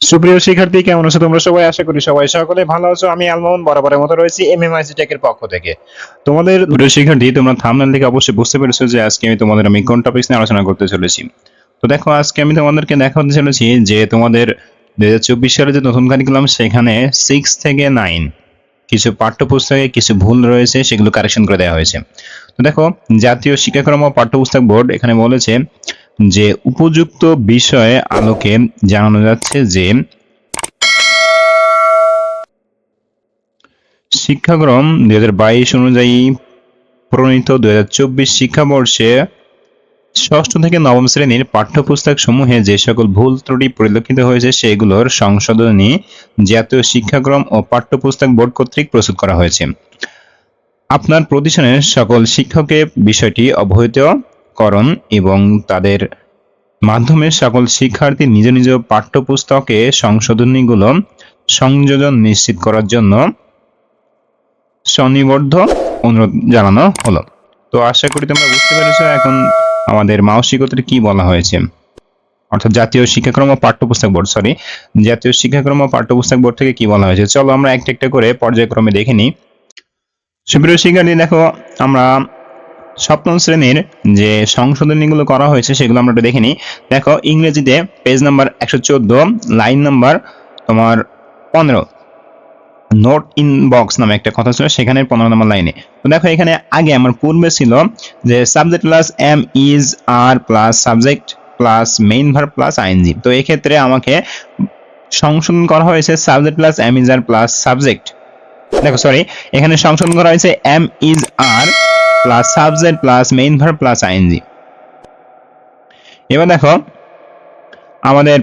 সুপ্রিয় শিক্ষার্থী, কেমন আছো তোমরা সবাই? আশা করি সবাই সকলে ভালো আছো। আমি আলমোহন বরাবরের মতো রয়েছি এমএমআইসি টেকের পক্ষ থেকে। তোমাদের প্রিয় শিক্ষার্থী, তোমরা থামনেল থেকে অবশ্যই বুঝতে পেরেছ যে আজকে আমি তোমাদের, আমি কোন টপিক নিয়ে আলোচনা করতে চলেছি। তো দেখো, আজকে আমি তোমাদেরকে দেখাতে চলেছি যে তোমাদের দুই হাজার চব্বিশ সালে যে নতুন কারিকুলাম সেখানে সিক্স থেকে নাইন কিছু পাঠ্যপুস্তকে কিছু ভুল রয়েছে, সেগুলো কারেকশন করে দেওয়া হয়েছে। তো দেখো, জাতীয় শিক্ষাক্রম ও পাঠ্যপুস্তক বোর্ড এখানে বলেছে যে উপযুক্ত বিষয়ে আলোকে জানানো যাচ্ছে যে শিক্ষাক্রম দুই হাজার বাইশ অনুযায়ী প্রণীত দুই হাজার চব্বিশ শিক্ষাবর্ষে ষষ্ঠ থেকে নবম শ্রেণির পাঠ্যপুস্তক সমূহে যে সকল ভুল ত্রুটি পরিলক্ষিত হয়েছে, সেগুলোর সংশোধনী জাতীয় শিক্ষাক্রম ও পাঠ্যপুস্তক বোর্ড কর্তৃক প্রস্তুত করা হয়েছে। আপনার প্রতিষ্ঠানের সকল শিক্ষকের বিষয়টি অবহিত করণ এবং তাদের মাধ্যমে সকল শিক্ষার্থী নিজ নিজ পাঠ্যপুস্তকে সংশোধনীগুলো সংযোজন নিশ্চিত করার জন্য স্বনিবদ্ধ অনুরোধ জানানো হলো। তো আশা করি তোমরা বুঝতে পেরেছ এখন আমাদের মানসিকতার কি বলা হয়েছে। অর্থাৎ জাতীয় শিক্ষাক্রম ও পাঠ্যপুস্তক বোর্ড সরি জাতীয় শিক্ষাক্রম ও পাঠ্যপুস্তক বোর্ড থেকে কি বলা হয়েছে? চলো আমরা একটা একটা করে পর্যায়ক্রমে দেখে নিই। সুপ্রিয় শিক্ষার্থী, দেখো, আমরা সপ্তম শ্রেণির যে সংশোধনীগুলো করা হয়েছে সেগুলো আমরা একটু দেখে নিই। দেখো, ইংরেজিতে পেজ নাম্বার একশো চোদ্দ লাইন নাম্বার তোমার পনেরো। নোট ইন বক্স নামে একটা কথা ছিল, সেখানে পনেরো নম্বর লাইনে তো দেখো, এখানে আগে আমার পূর্বে ছিল যে subject plus am is are plus subject plus main verb plus ING তো এক্ষেত্রে আমাকে সংশোধন করা হয়েছে subject plus am is are plus subject দেখো সরি এখানে সংশোধন করা হয়েছে am is are plus subject plus main verb plus ING এবার দেখো, আমাদের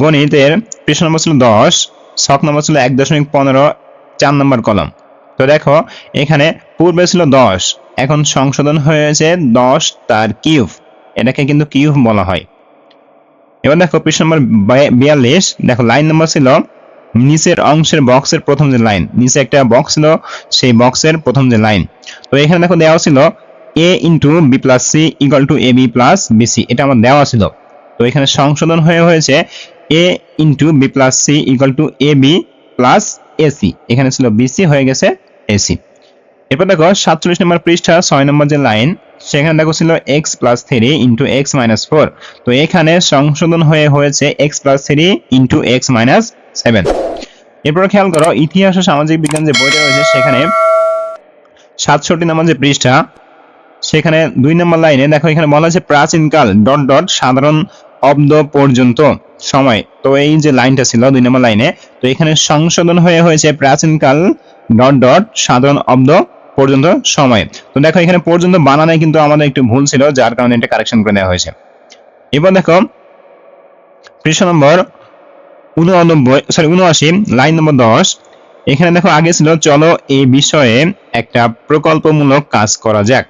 গণিতের পৃষ্ঠ নম্বর ছিল দশ শখ নম্বর ছিল এক দশমিক পনেরো, চার নম্বর কলম। তো দেখো, এখানে পূর্বে ছিল দশ, এখন সংশোধন হয়েছে দশ তার কিউব, এটাকে কিন্তু কিউব বলা হয়। এবার দেখো পৃষ্ঠ নম্বর বিয়াল্লিশ, দেখো, লাইন নম্বর ছিল নিচের অংশের বক্সের প্রথম যে লাইন নিচে একটা বক্স ছিল, সেই বক্সের প্রথম যে লাইন তো এখানে দেখো দেওয়া ছিল A into B plus C equal to A B plus BC এটা আমার দেওয়া ছিল। তো এখানে সংশোধন হয়ে হয়েছে A into B plus C equal to A B plus AC এখানে ছিল বিসি হয়ে গেছে এসি এরপর দেখো সাতচল্লিশ নম্বর পৃষ্ঠা, ছয় নম্বর যে লাইন সেখানে দেখো ছিল X plus three into X minus four তো এখানে সংশোধন হয়ে হয়েছে X plus three into X minus seven এরপর খেয়াল করো, ইতিহাস ও সামাজিক বিজ্ঞান যে বইটা রয়েছে, সেখানে সাতষট্টি নম্বর যে পৃষ্ঠা, সেখানে দুই নম্বর লাইনে দেখো, এখানে বলা আছে প্রাচীনকাল ডট ডট সাধারণ অব্দ পর্যন্ত সময়। তো এই যে লাইনটা ছিল দুই নম্বর লাইনে, তো এখানে সংশোধন হয়ে হয়েছে প্রাচীনকাল ডট ডট সাধারণ অব্দ পর্যন্ত সময়। তো দেখো, এখানে পর্যন্ত বানানে কিন্তু আমাদের একটু ভুল ছিল, যার কারণে এটা কারেকশন করে দেওয়া হয়েছে। এবার দেখো, পৃষ্ঠা নম্বর উননব্বই সরি উনআশি লাইন নম্বর দশ। এখানে দেখো আগে ছিল, চলো এই বিষয়ে একটা প্রকল্পমূলক কাজ করা যাক।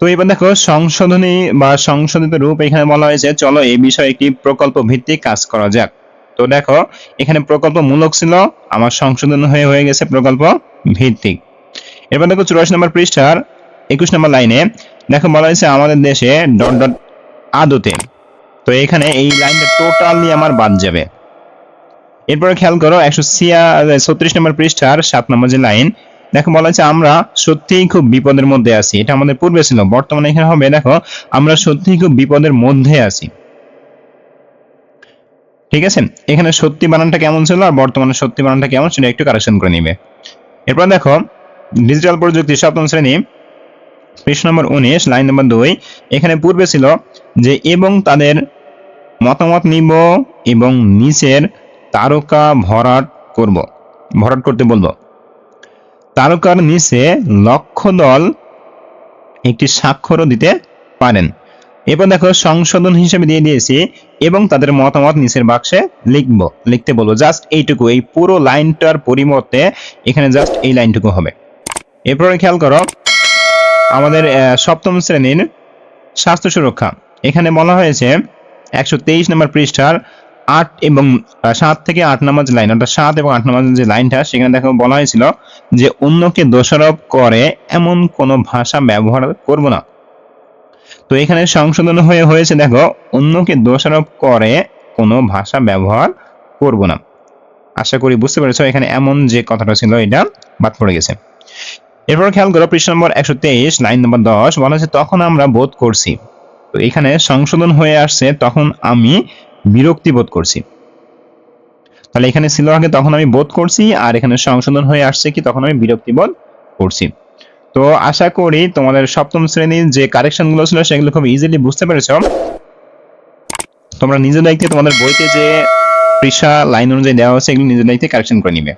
তো এবার দেখো সংশোধনী বা সংশোধিত রূপ এখানে বলা হয়েছে, চলো এই বিষয়ে একটি প্রকল্প ভিত্তিক কাজ করা যাক। তো দেখো, এখানে প্রকল্পমূলক ছিল, আমার সংশোধন হয়ে হয়ে গেছে প্রকল্প ভিত্তিক এবার দেখো চুরাশি নম্বর পৃষ্ঠার একুশ নম্বর লাইনে দেখো বলা হয়েছে আমাদের দেশে ডট ডট আদতে তো এখানে এই লাইনটা টোটালি আমার বাদ যাবে। এরপরে খেয়াল করো, একশো ছিয়া ছত্রিশ নম্বর পৃষ্ঠার সাত নম্বর যে লাইন, দেখো বলা হচ্ছে আমরা সত্যিই খুব বিপদের মধ্যে আছি। এটা আমাদের পূর্বে ছিল, বর্তমানে এখানে হবে, দেখো, আমরা সত্যিই খুব বিপদের মধ্যে আছি। ঠিক আছে? এখানে সত্যি বানানটা কেমন ছিল আর বর্তমানে সত্যি বানানটা কেমন সেটা একটু কারেকশন করে নিবে। এরপর দেখো ডিজিটাল প্রযুক্তি সপ্তম শ্রেণি, পৃষ্ঠ নম্বর উনিশ, লাইন নম্বর দুই, এখানে পূর্বে ছিল যে, এবং তাদের মতামত নিব এবং নিচের তারকা ভরাট করব। ভরাট করতে বলব। তারকার নিচে লক্ষ্য দল একটি স্বাক্ষরও দিতে পারেন। এবার দেখো সংশোধন হিসেবে দিয়ে দিয়েছি এবং তাদের মতামত নিচের বাক্সে লিখব। লিখতে বলব, জাস্ট এইটুকু, এই পুরো লাইনটার পরিবর্তে এখানে জাস্ট এই লাইনটুকু হবে। এরপরে খেয়াল করো, আমাদের সপ্তম শ্রেণির স্বাস্থ্য সুরক্ষা। এখানে বলা হয়েছে একশো তেইশ নম্বর পৃষ্ঠার আট এবং সাত থেকে আট নম্বর লাইন অর্থাৎ সাত এবং আট নম্বর যে লাইনটা সেখানে দেখো বলা হয়েছিল যে অন্যকে দোষারোপ করে এমন কোনো ভাষা ব্যবহার করব না। তো এখানে সংশোধন হয়ে হয়েছে, দেখো, অন্যকে দোষারোপ করে কোনো ভাষা ব্যবহার করব না। আশা করি বুঝতে পেরেছ, এখানে এমন যে কথাটা ছিল, এটা বাদ পড়ে গেছে। এরপর খেয়াল করো, পৃষ্ঠ নম্বর একশো তেইশ লাইন নম্বর দশ, বলা হচ্ছে তখন আমরা বোধ করছি তো এখানে সংশোধন হয়ে আসছে, তখন আমি বিরক্তি বোধ করছি। তাহলে এখানে ছিল আগে, তখন আমি বোধ করছি, আর এখানে সংশোধন হয়ে আসছে কি, তখন আমি বিরক্তি বোধ করছি। তো আশা করি তোমাদের সপ্তম শ্রেণির যে কারেকশনগুলো ছিল, সেগুলো খুব ইজিলি বুঝতে পেরেছ। তোমরা নিজের দায়িত্বে তোমাদের বইতে যে পৃষ্ঠা, লাইন অনুযায়ী দেওয়া হচ্ছে এগুলো নিজের দায়িত্বে কারেকশন করে নিবে।